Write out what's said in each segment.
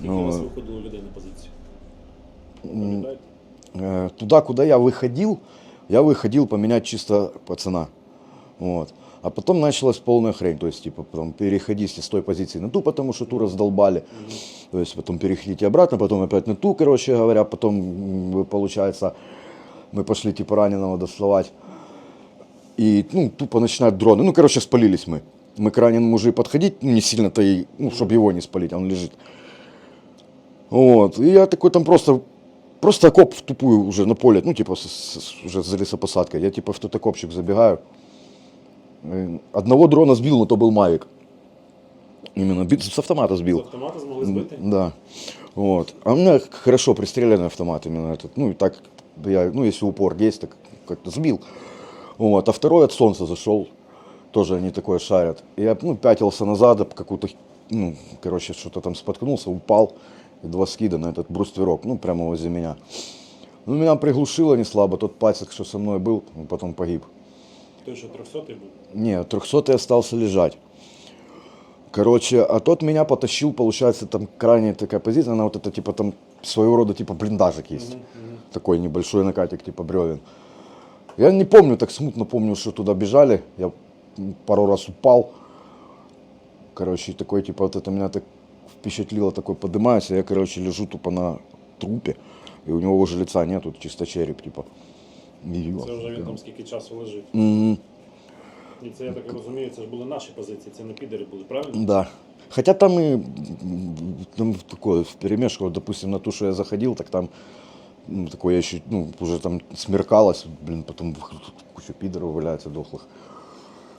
Скільки Ну, у вас виходило людей на позицію? Пам'ятаєте? Э, Туда, куда я выходил, я выходил поменять чисто пацана. Вот. А потом началась полная хрень, то есть, типа, потом переходите с той позиции на ту, потому что ту раздолбали, то есть, потом переходите обратно, потом опять на ту, короче говоря, потом, м, получается, мы пошли, типа, раненого доставать, и, ну, тупо начинают дроны, ну, короче, спалились мы. Мы к раненому уже и подходить, ну, не сильно-то, и, ну, чтобы его не спалить, а он лежит. Вот, и я такой там просто Просто окоп в тупую уже на поле, ну, типа, с- с- уже за лесопосадкой. Я, типа, в тот окопчик забегаю. Одного дрона сбил, но то был Мавик. Именно, бит- с автомата сбил. автомата змогли збити? Да. Вот. А у меня хорошо пристреленный автомат именно этот. Ну, и так, я, ну, если упор есть, так как-то сбил. Вот. А второй от солнца зашел. Тоже они такое шарят. И я, ну, пятился назад, какую-то, ну, короче, что-то там споткнулся, упал. Два скида на этот брустверок, ну, прямо возле меня. Ну, меня приглушило не слабо. Тот пацик, что со мной был, он потом погиб. Той, що 300-й був? Не, трехсотый остался лежать. Короче, а тот меня потащил, получается, там крайняя такая позиция, она вот это типа там своего рода типа блиндажик есть. Такой небольшой накатик типа бревен. Я не помню, так смутно помню, что туда бежали. Я пару раз упал. Короче, такой типа вот это меня так впечатлило, такой поднимаюсь, а я, короче, лежу тупо на трупе. И у него уже лица нету, чисто череп, типа. Це вже він там скільки часу лежить. Мгм. І це, я так розумію, це ж були наші позиції, це не підери були, правильно? Да. Хотя там и там такое в перемешку, допустим, на ту, что я заходил, так там ну, такое я еще, ну, уже там смеркалось, блин, потом куча пидоров валяется дохлых.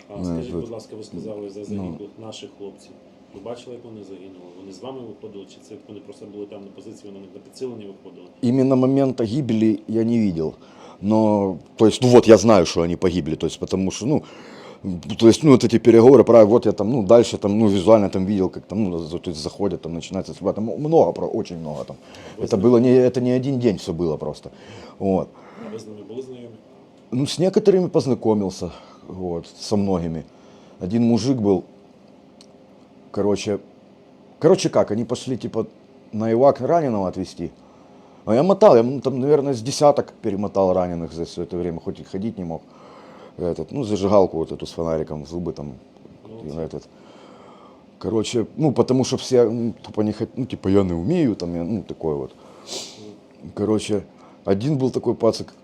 А скажіть, будь ласка, ви сказали за загиблих наших хлопців. Ви бачили, як вони загинули? Вони з вами виходили, чи це вони просто були там на позиції, вони на підсиленні виходили? Именно момента гибели я не видел. Но, то есть, ну вот, я знаю, что они погибли, то есть, потому что, ну, то есть, ну, вот эти переговоры, правда, вот я там, ну, дальше там, ну, визуально там видел, как там, ну, за- то есть, заходят, там, начинается стрельба, там много, про- очень много там. Это было не, это не один день все было просто, вот. А ви з ними були знайомі? Ну, с некоторыми познакомился, вот, со многими. Один мужик был, короче, короче как, они пошли, типа, на Ивак раненого отвезти. А я мотал, я ну, там, наверное, с десяток перемотал раненых за все это время, хоть и ходить не мог. Этот, ну, зажигалку вот эту с фонариком, зубы там, этот. Короче, ну, потому что все, ну, тупо не хот- ну, типа, я не умею, там, я, ну, такое вот. Короче, один был такой пацак,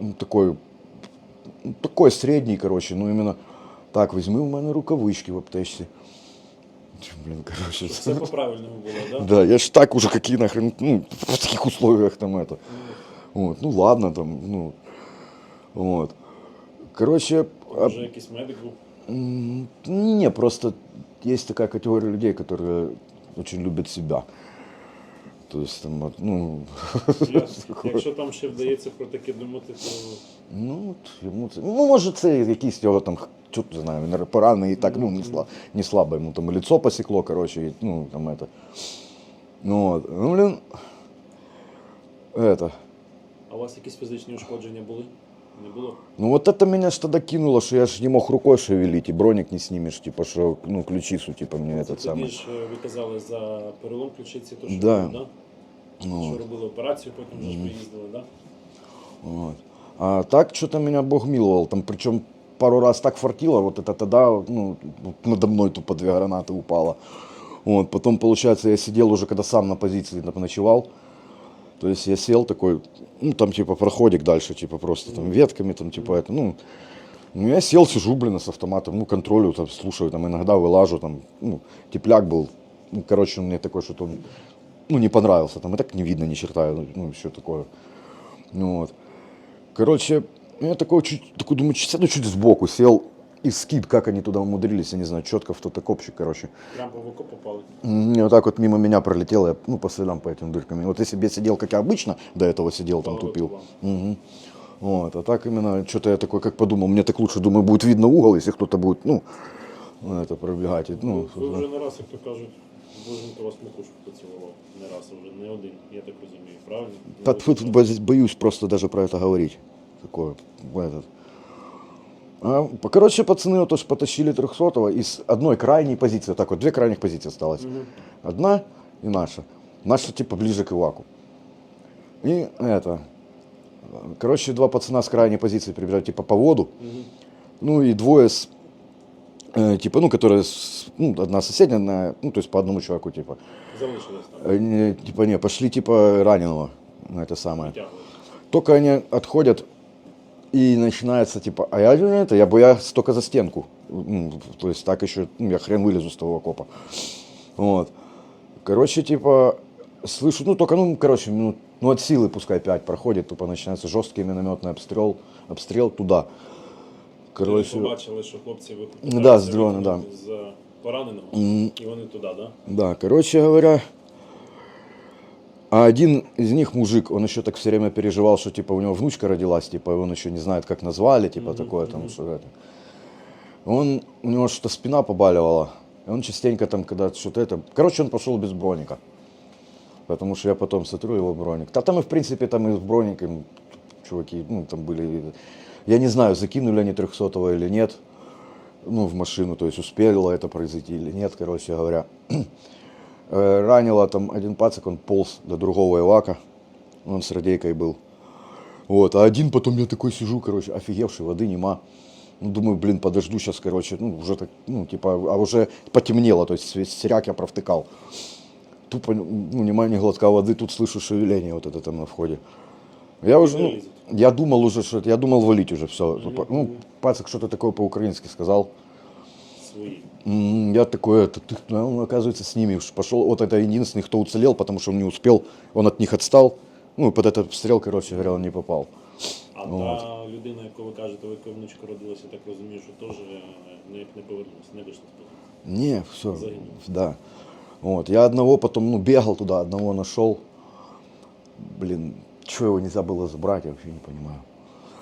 ну, такой, ну, такой средний, короче, ну, именно так, візьми у мене рукавички в аптечці. Чи, Блін, короче, Все по-правильному так? Да? да, я ж так уже какие нахрен, ну, в таких условиях там это. Вот, ну ладно, там, ну, вот. Короче, а- Може, якийсь медик був? м, не, просто есть такая категория людей, которые очень любят себя. То есть, там, ну, Якщо там ще вдається про таке думати, то ну, от йому це, ну, може, це якийсь його там, чого не знаю, він поранений і так, ну, не, сла, не слабо, йому там і лицо посекло, короче, і, ну, там это. Ну, от, ну, блин, это, а у вас якісь фізичні ушкодження були? Не було? Ну вот это меня ж тогда кинуло, что я ж не мог рукой шевелить, и броник не снимешь, типа, что, ну, ключицу, типа, мне этот Тоді самый. ж е, ви казали за перелом ключиці, то що Да. було, да? Ну, Що робили операцію, потім вже ж приїздили, да? вот. А так что-то меня Бог миловал, там, причем пару раз так фартило, вот это тогда, ну, надо мной тупо две гранаты упало. Вот, потом, получается, я сидел уже, когда сам на позиции там, ночевал, то есть я сел такой, ну, там, типа, проходик дальше, типа, просто там ветками, там, типа, это, ну, ну, я сел, сижу, блин, с автоматом, ну, контролю, там, слушаю, там, иногда вылажу, там, ну, тепляк был, ну, короче, он мне такой, что-то он, ну, не понравился, там, и так не видно ни черта, ну, ну, еще такое, ну, вот. Короче, я такой, чуть, такой думаю, чуть, сяду чуть сбоку, сел, и скид, как они туда умудрились, я не знаю, четко в тот окопчик, короче. Прямо в окоп попали. М, И вот так вот мимо меня пролетело, я, ну, по следам по этим дыркам. И Вот если бы я сидел, как я обычно до этого сидел, там Попало тупил. бы Мгм. Вот, а так именно, что-то я такой, как подумал, мне так лучше, думаю, будет видно угол, если кто-то будет, ну, это пробегать. и, Ну, ви вже не раз, як то кажуть, Боженька вас макушку поцілував. Не раз, вже не один, я так розумію, правильно? да, Ну, тут боюсь- боюсь просто даже про это говорить. Такое, этот. А, короче, пацаны вот тоже потащили 300 из одной крайней позиции, вот так вот, две крайних позиции осталось. Одна и наша. Наши типа ближе к Иваку. И это, короче, два пацана с крайней позиции прибежали типа по воду, Мгм. ну и двое с, типа, ну, которые, с- ну, одна соседняя, одна, ну, то есть по одному чуваку, типа, Залишилось там. Э, типа, не, пошли, типа, раненого, на это самое. Только они отходят, и начинается, типа, а я это, я бы я только за стенку. Ну, то есть так еще, ну, я хрен вылезу с того окопа. Вот. Короче, типа, слышу, ну, только, ну, короче, минут, ну, от силы пускай 5 проходит, тупо начинается жесткий минометный обстрел, обстрел туда. Короче, Ви побачили, що хлопці ви Ну, да, з дрона, да. з пораненого, М. і вони туди, да? Да, короче говоря, а один из них мужик, он еще так все время переживал, что типа у него внучка родилась, типа он еще не знает, как назвали, типа Мгм, такое там что это. Он у него что-то спина побаливала, и он частенько там когда что-то это, короче, он пошел без броника, потому что я потом сотру его броник. Да там и в принципе там и с броником чуваки, ну там были, я не знаю, закинули они 300 или нет, ну в машину, то есть успело это произойти или нет, короче говоря. Э, ранило там один пацак, он полз до другого Ивака, он с радейкой был. Вот, а один потом я такой сижу, короче, офигевший, воды нема. Ну, думаю, блин, подожду сейчас, короче, ну, уже так, ну, типа, а уже потемнело, то есть весь серяк я провтыкал. Тупо, ну, нема ни глотка воды, тут слышу шевеление вот это там на входе. Я уже, ну, Вылезет. я думал уже, что, это- я думал валить уже все. Мгм, Ну, мгм. пацак что-то такое по-украински сказал. Свої. М, Я такой, это, ты, ну, он, оказывается, с ними уж пошел. Вот это единственный, кто уцелел, потому что он не успел, он от них отстал. Ну, и под этот обстрел, короче говоря, он не попал. А От. та людина, яку ви кажете, ви внучка родилася, я так розумію, що теж е, ніяк не повернулася, не вийшла з позиції. Не, все, Загинул. да. Вот, я одного потом, ну, бегал туда, одного нашел. Блин, что его нельзя было забрать, я вообще не понимаю.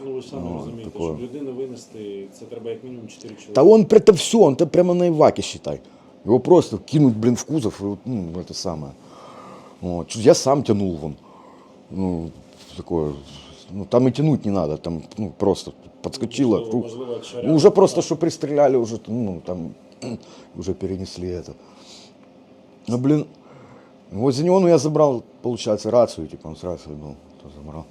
Ну ви ж самі Ну, розумієте, такое. щоб людину винести, це треба як мінімум 4 чоловіка. Да он это все, он то прямо на Иваке, считай. Его просто кинуть, блин, в кузов, и вот, ну, это самое. Вот. Чё, Я сам тянул вон. Ну, такое, ну, там и тянуть не надо, там, ну, просто подскочило. Можливо, рух. можливо, якщо Ну, реально- уже просто, что пристреляли, уже, ну, там, уже перенесли это. Ну, блин, возле него, ну, я забрал, получается, рацию, типа, он с рацией был, то забрал.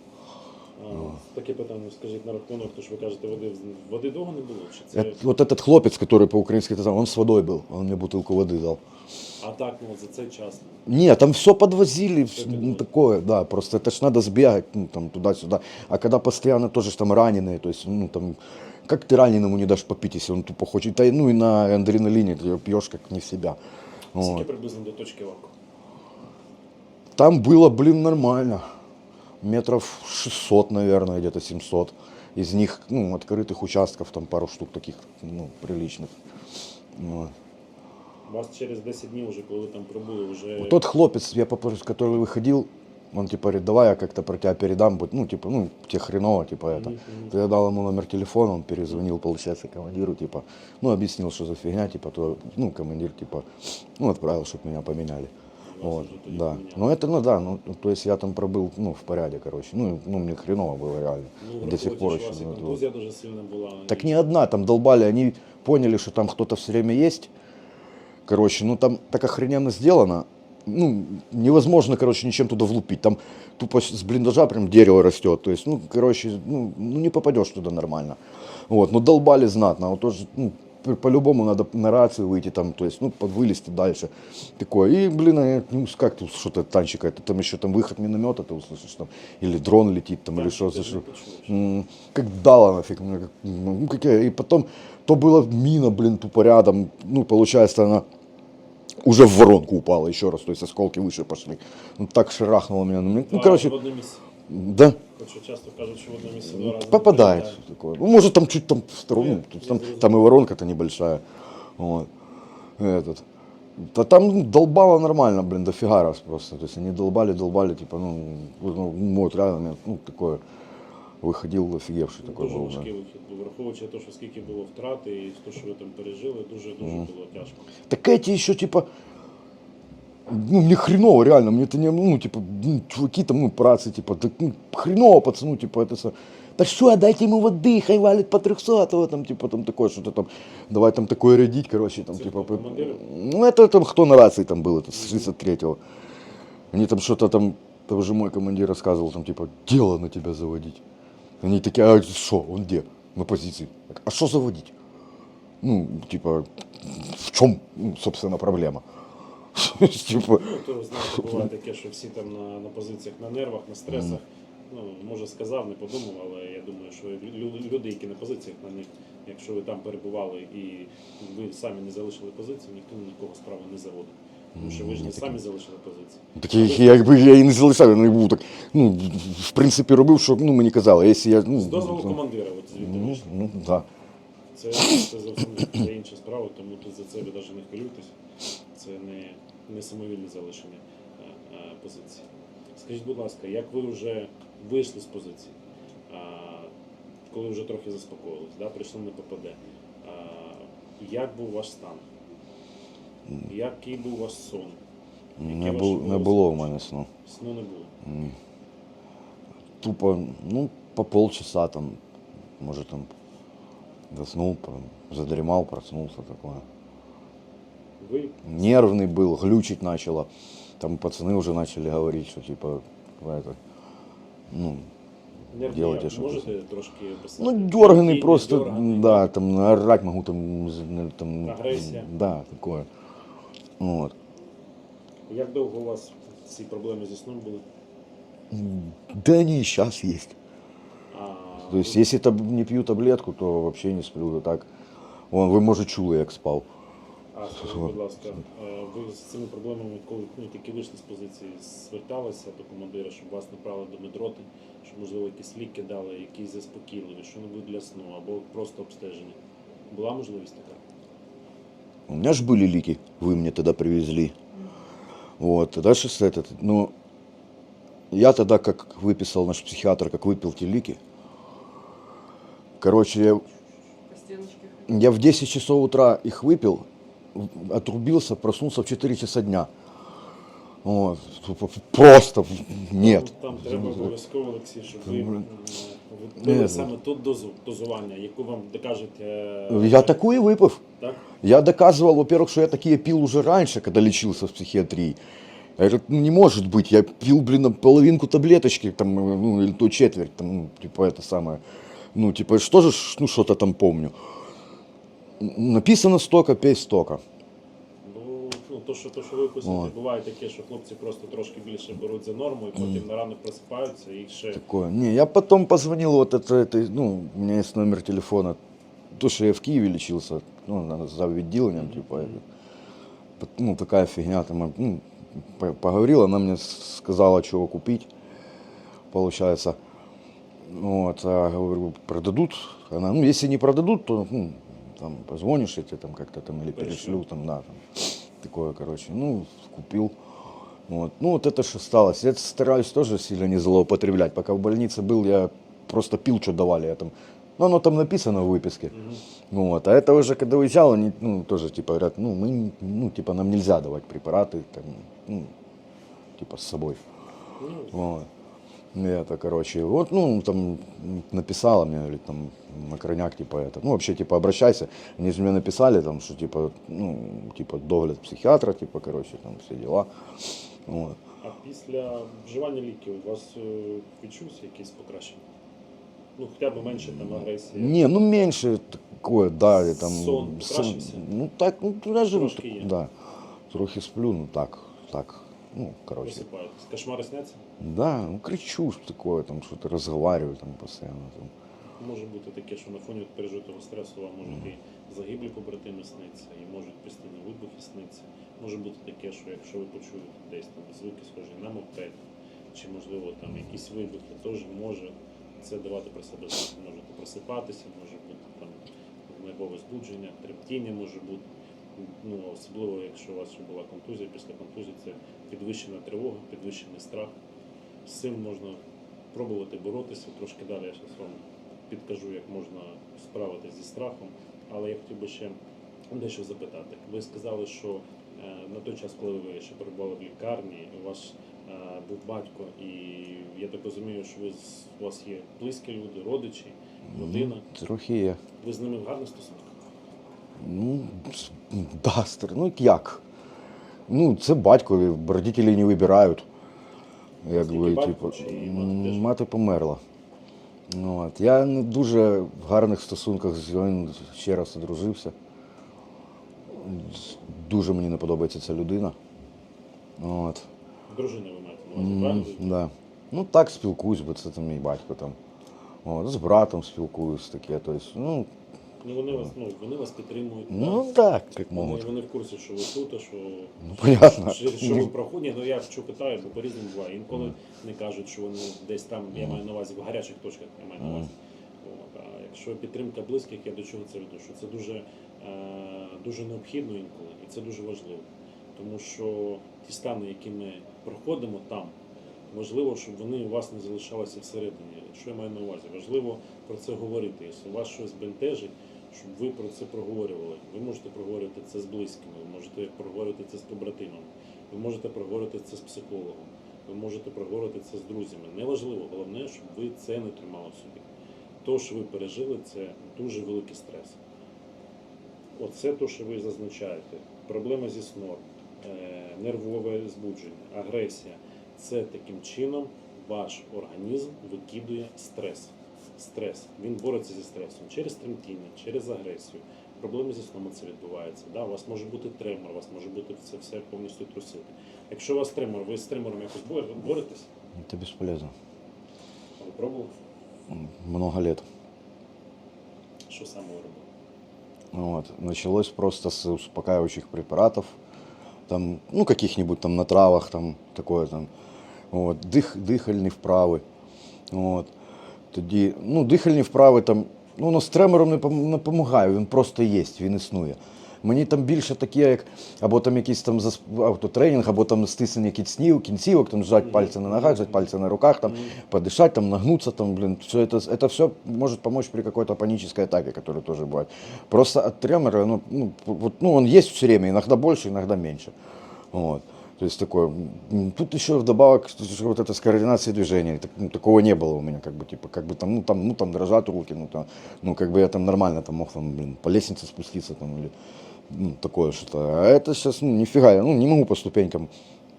А, Таке питання, скажіть на рахунок, то що ви кажете, води, води довго не було? Чи це... Это- вот этот хлопец, который по-украински это самое, он с водой был, он мне бутылку воды дал. А так, ну за цей час. Нет, там все подвозили, вс- Это ну, было. такое, да, просто это ж надо сбегать, ну, там, туда-сюда. А когда постоянно тоже ж там раненые, то есть, ну, там, как ты раненому не дашь попить, если он тупо хочет, да, ну, и на адреналине ты пьешь как не в себя. Скільки Вот. приблизно до точки ваку? Там было, блин, нормально. Метров 600, наверное, где-то 700. Из них, ну, открытых участков, там пару штук таких, ну, приличных. Вот. Вас через 10 днів, вже, коли ви там пробули, вже Тот хлопец, я попросил, который выходил, он типа говорит, давай я как-то про тебя передам, будет, ну, типа, ну, тебе хреново, типа это. Мгм, мгм. Я дал ему номер телефона, он перезвонил, получается, командиру, типа, ну, объяснил, что за фигня, типа, то, ну, командир, типа, ну, отправил, чтобы меня поменяли. Вас Вот, уже тоді да. поміняли. Ну, это, ну, да, ну, то есть я там пробыл, ну, в порядке, короче. Ну, ну мне хреново было реально. ну, До сих пор враховуючи, еще. що у вас і ну, контузія дуже сильна була. так і- не одна, там долбали, они поняли, что там кто-то все время есть. Короче, ну там так охрененно сделано. Ну, невозможно, короче, ничем туда влупить. Там тупо с блиндажа прям дерево растет. То есть, ну, короче, ну, ну не попадешь туда нормально. Вот, но долбали знатно. Вот тоже, ну, по- по-любому надо на рацию выйти там, то есть, ну, подвылезти дальше. Такое. И, блин, а, ну, как тут что-то танчика, это там еще там выход миномета, ты услышишь там, или дрон летит там, или Так, что, ти ж за не что. почуєш. М, Как дала нафиг. мне, как, Ну, какая. И потом, то была мина, блин, тупо рядом. Ну, получается, она уже в воронку упала еще раз. То есть осколки выше пошли. Ну, так шарахнуло меня. Ну, Два короче, в одному місці. да, Хоч що часто кажуть, що в одному місці два рази. не попадает. прилітає. Такое. Ну, может, там чуть там в сторону. Ну, ну, я- то есть там, я зрозумів. там и воронка-то небольшая. Вот. Этот. Да там долбало нормально, блин, дофига раз просто. То есть они долбали, долбали, типа, ну, ну вот реально, у меня, ну, такое, выходил офигевший такой Дуже был. важкий да. вихід був, враховуючи те, що скільки було втрат і те, що ви там пережили, дуже дуже було тяжко. Так эти еще типа, ну, мне хреново, реально, мне это не, ну, типа, ну, чуваки там, ну, працы, типа, так, ну, хреново, пацану, типа, это все. Да что, дайте ему воды, хай валит по 300, там, типа, там, такое, что-то там, давай там такое рядить, короче, там, типа, по- ну, это там, кто на рации там был, это с 63-го. Они там что-то там, тоже мой командир рассказывал, там типа, дело на тебя заводить. Они такие, а что, он где? На позиции. Так, А что заводить? Ну, типа, в чем, ну, собственно, проблема? Ну, то знаєте, буває таке, що всі там на, на позиціях на нервах, на стресах. Ну, може сказав, не подумав, але я думаю, що люди, які на позиціях на них, якщо ви там перебували і ви самі не залишили позицію, ніхто ні на кого справу не заводить. Тому що ви ж не самі залишили позицію. Так я, якби я і не залишав, я не був так. Ну, в принципі, робив, що ну, мені казали. Якщо я, ну, З дозволу ну, командира, от звідти ну, ну, да. Це, це зовсім це інша справа, тому тут за це ви навіть не хвилюйтесь. Це не, не самовільне залишення е, е, позиції. Скажіть, будь ласка, як ви вже вийшли з позиції, коли вже трохи заспокоїлись, да, прийшли на ППД, як був ваш стан? Який був ваш сон? Яке Не, ваше не було в мене сну. Сну не було. Ні. Тупо, ну, по полчаса там, может, там, заснул, по- задремал, проснулся такое Ви Нервный был, глючить начало. Там пацаны уже начали говорить, что типа, это, ну, нервні Делайте, як? що можете трошки описати? ну дерганый Який просто, дерганий? да, там орать могу, там, з- ну, там, Агрессия. да, такое. Вот. Як довго у вас ці проблеми зі сном були? Да они и сейчас есть. А, То есть, если таб- не пью таблетку, то вообще не сплю. Да так. Вон, ви, може, чули, як спав. А скажіть, будь ласка, е, ви з цими проблемами, коли ну, тільки вийшли з позиції, зверталися до командира, щоб вас направили до медроти, щоб, можливо, якісь ліки дали, якісь заспокійливі, що-небудь для сну або просто обстеження. Була можливість така? У меня же были лики, вы мне тогда привезли. Вот, тогда сейчас этот, ну, я тогда, как выписал наш психиатр, как выпил те лики, короче, я, По стеночке. я в 10 часов утра их выпил, в- отрубился, проснулся в 4 часа дня. Тупо просто нет. Там, там треба обов'язково, Олексій, щоб ви, пили Ні. саме тут дозу, дозування, яку вам докажуть. Я такую выпив. Так? Я доказывал, во-первых, что я такие пил уже раньше, когда лечился в психиатрии. Я говорю, ну не может быть, я пил, блин, половинку таблеточки, там, ну, или то четверть, там, ну, типа это самое. Ну, типа, что же, ну, что-то там помню Н- Написано столько, пей столько. Ну, ну то, що, то, що ви писаєте, От. буває таке, що хлопці просто трошки більше беруть за норму і потім на ранок просипаються і ще. Такое. Не, я потом позвонил вот это, это, ну, у меня есть номер телефона. То, что я в Киеве лечился, ну, на- за отделением, типа, это, пот- ну, такая фигня, там, ну, по- поговорила, она мне с- сказала, чего купить, получается. Вот, а говорю, продадут? Она, ну, если не продадут, то, ну, там, позвонишь, я тебе там как-то там, или Перешлю. там, да, там, такое, короче, ну, купил. Вот. Ну, вот это что осталось. Я стараюсь тоже сильно не злоупотреблять. Пока в больнице был, я просто пил, что давали. Я там, ну, оно там написано в выписке. Мгм. Вот. А это уже, когда уезжал, они, ну, тоже, типа, говорят, ну, мы, ну, типа, нам нельзя давать препараты, там, ну, типа, с собой. Ну, Вот. Это, короче, вот, ну, там написала мне, говорит, там, Макроняк, типа, это, ну, вообще, типа, обращайся. Они же мне написали, там, что, типа, ну, типа, догляд психиатра, типа, короче, там, все дела. Вот. А після вживання ліків у вас е, відчувся якесь покращення? Ну, хоча б менше там агресії. Не, ну, меньше такое, да, там... Сон покращився? ну, так, ну, даже, Трошки є. да, трохи сплю, ну, так, так, ну, короче. Просипаєтесь. Кошмари сняться? Да, ну, кричу такое, там, что-то разговариваю, там, постоянно, там. Може бути таке, що на фоні пережитого стресу вам можуть і загиблі побратими сниться, і можуть постійно вибухи сниться. Може бути таке, що якщо ви почуєте десь там звуки схожі на мопед, чи можливо там якісь вибухи, теж може це давати про себе знати. Можете просипатися, може бути там нервове збудження, трептіння може бути. Ну, особливо, якщо у вас ще була контузія, після контузії це підвищена тривога, підвищений страх. З цим можна пробувати боротися. Трошки далі я зараз вам підкажу, як можна справитися зі страхом. Але я хотів би ще дещо запитати. Ви сказали, що е, на той час, коли ви ще перебували в лікарні, у вас е, був батько, і я так розумію, що ви у вас є близькі люди, родичі, родина. Трохи є. Ви з ними в гарних стосунках? Ну, с- да, стар- ну як? Ну, це батько, родителі не вибирають. Якби, типу, мати померла. Ну, От. Я не дуже в гарних стосунках з ним ще раз одружився. Дуже мені не подобається ця людина. От. Дружина ви маєте на увазі, правильно? Да. Ну так спілкуюсь, бо це там мій батько там. От, з братом спілкуюсь таке. Тобто, ну, Ну вони вас, ну вони вас підтримують. ну так. так, як Вони, можуть. вони в курсі, що ви тут, а що, Ну, понятно. що, що ви проходите. Ну я що питаю, бо по-різному буває. Інколи не кажуть, що вони десь там, я маю на увазі в гарячих точках, я маю на увазі. От, а якщо підтримка близьких, я до чого це веду? Що це дуже, е, дуже необхідно інколи, і це дуже важливо. Тому що ті стани, які ми проходимо там, важливо, щоб вони у вас не залишалися всередині. Що я маю на увазі? Важливо про це говорити. Якщо вас щось бентежить, щоб ви про це проговорювали. Ви можете проговорити це з близькими, ви можете проговорити це з побратимами, ви можете проговорити це з психологом, ви можете проговорити це з друзями. Неважливо, головне, щоб ви це не тримали собі. То, що ви пережили, це дуже великий стрес. Оце те, що ви зазначаєте. Проблема зі сном, е, нервове збудження, агресія. Це таким чином ваш організм викидує стрес. Стрес. Він бореться зі стресом через тремтіння, через агресію. Проблеми зі сном це відбувається. Да? У вас може бути тремор, у вас може бути це все повністю трусити. Якщо у вас тремор, ви з тремором якось бор- боретесь? Це безполезно. Ви пробували? Много лет. Що саме ви робили? Вот. Началось просто с успокаивающих препаратов, там, ну, каких-нибудь там на травах, там, такое там, вот, дих, дихальні вправи. От. Тоді, ну, дихальні вправи там, ну, воно з тремором не, пом- не допомагає, він просто є, він існує. Мені там більше таке, як або там якийсь там засп- автотренінг, або там стиснення кінців, кінцівок, там зжать пальці на ногах, зжать пальці на руках, там, подышать, там, нагнуться, там, блин, все это, это все может помочь при какой-то панической атаке, которая тоже бывает. Просто от тремора, ну, ну, вот, ну, он есть все время, иногда больше, иногда меньше. Вот. То есть такое. М, Тут еще вдобавок что вот это с координацией движений. Так- ну, такого не было у меня, как бы, типа, как бы там, ну, там, ну, там дрожат руки, ну, там, ну, как бы я там нормально там мог там, блин, по лестнице спуститься там или ну, такое что-то. А это сейчас, ну, нифига, я, ну, не могу по ступенькам.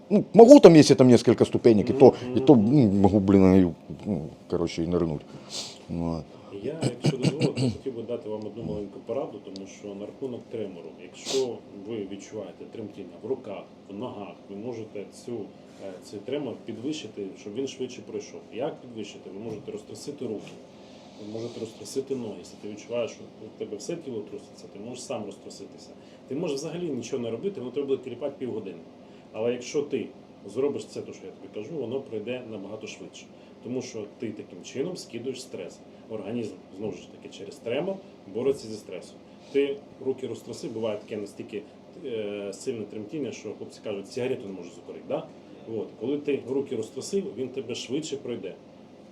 Ну, могу там, если там несколько ступенек, и то, и то ну, могу, блин, и, ну, короче, и нырнуть. Вот. Я, якщо дозволите, хотів би дати вам одну маленьку пораду, тому що на рахунок тремору, якщо ви відчуваєте тремтіння в руках, в ногах, ви можете цю, е, цей тремор підвищити, щоб він швидше пройшов. Як підвищити? Ви можете розтрясити руки, ви можете розтрясити ноги. Якщо ти відчуваєш, що у тебе все тіло труситься, ти можеш сам розтряситися. Ти можеш взагалі нічого не робити, воно треба буде кліпати півгодини. Але якщо ти зробиш це, то що я тобі кажу, воно пройде набагато швидше. Тому що ти таким чином скидуєш стрес. Організм знову ж таки через тремор бореться зі стресом. Ти руки розтраси, буває таке настільки е, сильне тремтіння, що хлопці кажуть, сигарету не можу закурити. Да? От. Коли ти руки розтрасив, він тебе швидше пройде.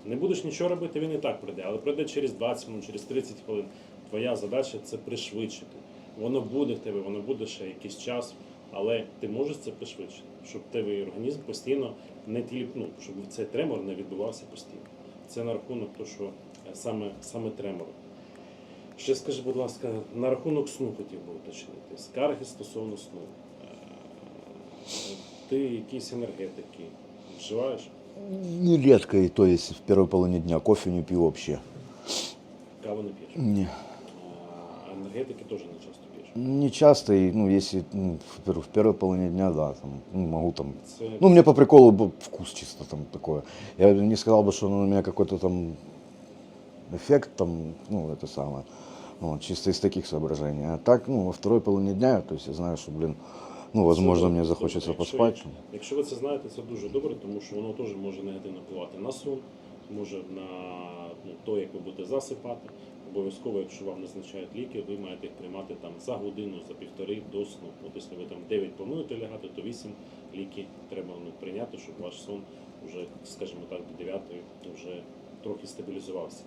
Не будеш нічого робити, він і так пройде, але пройде через 20 хвилин, через 30 хвилин. Твоя задача це пришвидшити. Воно буде в тебе, воно буде ще якийсь час, але ти можеш це пришвидшити, щоб твій організм постійно не тіліпнув, щоб цей тремор не відбувався постійно. Це на рахунок того, що саме, саме тремору. Ще скажи, будь ласка, на рахунок сну хотів би уточнити. Скарги стосовно сну. Е, Ти якісь енергетики вживаєш? Нередко, и то есть в первой половине дня кофе не пью вообще. Каву не п'єш? Не. А енергетики теж не часто п'єш. Не часто, и, ну, если ну, в, пер- в первой половине дня, да, там, ну, могу там. Це Ну, мне по приколу был вкус чисто там такое. Я не сказал бы, что на меня какой-то там эффект там, ну, это самое. Вот, чисто из таких соображений. А так, ну, во второй половине дня, то есть я знаю, что, блин, ну, возможно, захочется добре. Якщо- Якщо ви це знаєте, це дуже добре, тому що воно теж може негативно впливати на сон, може на ну, то, як ви будете засипати. Обов'язково, якщо вам назначають ліки, ви маєте їх приймати там за годину, за півтори до сну. От якщо ви там 9 плануєте лягати, то 8 ліки треба ну, прийняти, щоб ваш сон вже, скажімо так, до 9 вже трохи стабілізувався.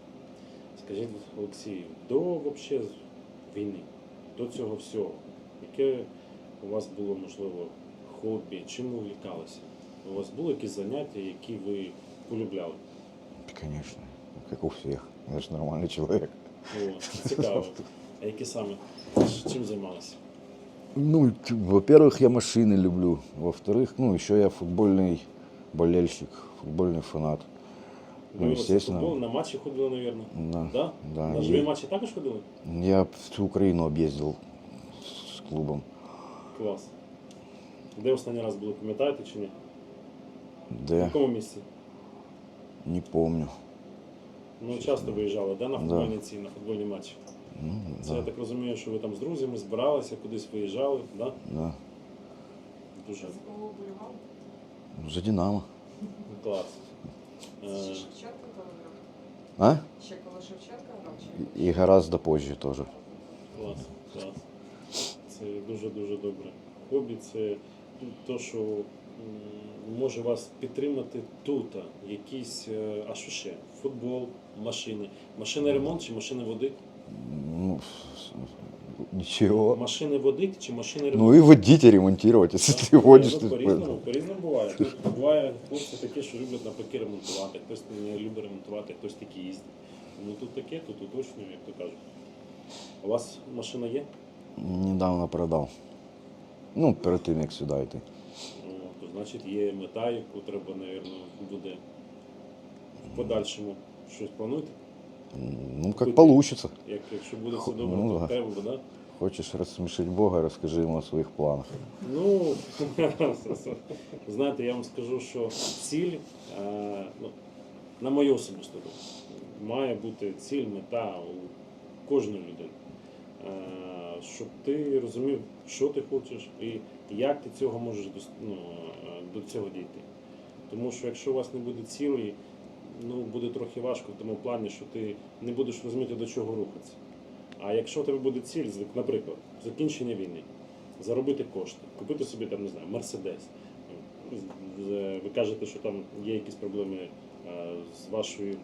Скажіть, Олексій, до вообще війни, до цього всього, яке у вас було можливо хобі, чим ви увлікалися? У вас були якісь заняття, які ви полюбляли? Конечно, как у всех. Я же нормальный человек. О, цікаво. А які саме? Чим займалися? Ну, т- во-первых, я машины люблю. Во-вторых, ну, еще я футбольный болельщик. футбольный фанат. Ви Ну, естественно. футбол, на матчі ходили, мабуть. Да, Да? да. На живі матчі також ходили? Я всю Украину объездил с клубом. Клас. Де останній раз були, пам'ятаєте чи ні? В Да, якому місці? не помню. Ну, часто виїжджали, да, на Да. футбольні ці, на футбольні матчі. Ну, Це я так розумію, що ви там з друзями збиралися, кудись виїжджали, да? да. Дуже За кого вболівав? За Динамо. клас. Ще Шевченка коли грав? А? Ще коли Шевченка грав? чи- И гораздо позже тоже. Клас, клас. Це дуже-дуже добре. Хобі це те, що може вас підтримати тут. Якісь, е, а що ще? Футбол, машини. Машини ремонт чи машини води? Ну, ничего. Машини води чи машини ремонт? Ну и водите ремонтировать, если ты водишь. ну, По-різному, по-різному буває. Тут буває хлопці такі, що люблять навпаки ремонтувати, хтось не любить ремонтувати, хтось такі їздить. Тому тут таке, тут уточнюю, як то кажуть. У вас машина є? Недавно продал. Ну, перед тим, як сюди йти. О, то значить є мета, яку треба, мабуть, буде в подальшому щось плануєте. Ну, как получится. Як, якщо буде все добре, ну, то да. треба, да? Хочешь рассмешить Бога, расскажи ему о своих планах. Ну, знаєте, я вам скажу, що ціль, е, ну, на мою особисту думку, має бути ціль, мета у кожної людини. Е, Щоб ти розумів, що ти хочеш і як ти цього можеш ну, е, до цього дійти. Тому що якщо у вас не буде цілі, ну буде трохи важко в тому плані, що ти не будеш розуміти, до чого рухатися. А якщо у тебе буде ціль, наприклад, закінчення війни, заробити кошти, купити собі там, не знаю, Мерседес. З- Ви кажете, що там є якісь проблеми е, з вашою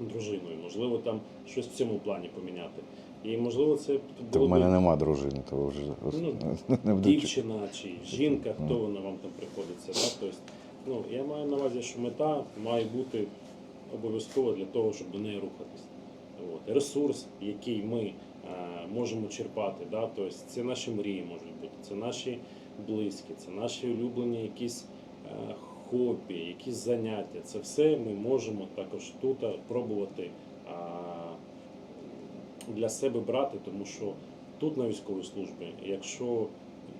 дружиною, можливо, там щось в цьому плані поміняти. І можливо, це Та в мене нема дружини, то вже Ну, не дівчина чи жінка, хто вона вам там приходиться. Да? Тобто, ну, я маю на увазі, що мета має бути обов'язково для того, щоб до неї рухатись. От. Ресурс, який ми е, можемо черпати, да? тобто, це наші мрії можуть бути, це наші близькі, це наші улюблені якісь е, хобі, якісь заняття. Це все ми можемо також тут пробувати а, для себе брати, тому що тут на військовій службі, якщо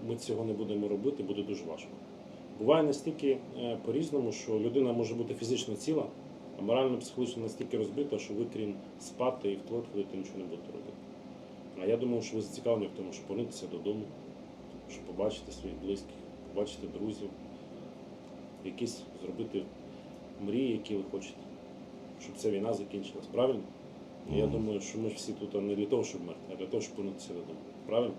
ми цього не будемо робити, буде дуже важко. Буває настільки е, по-різному, що людина може бути фізично ціла, а морально-психологічно настільки розбита, що ви крім спати і в нічого не будете робити. А я думаю, що ви зацікавлені в тому, щоб повернутися додому, щоб побачити своїх близьких, побачити друзів, якісь зробити мрії, які ви хочете, щоб ця війна закінчилась. Правильно? І Я думаю, що ми ж всі тут не для того, щоб мерти, а для того, щоб повернутися додому. Правильно?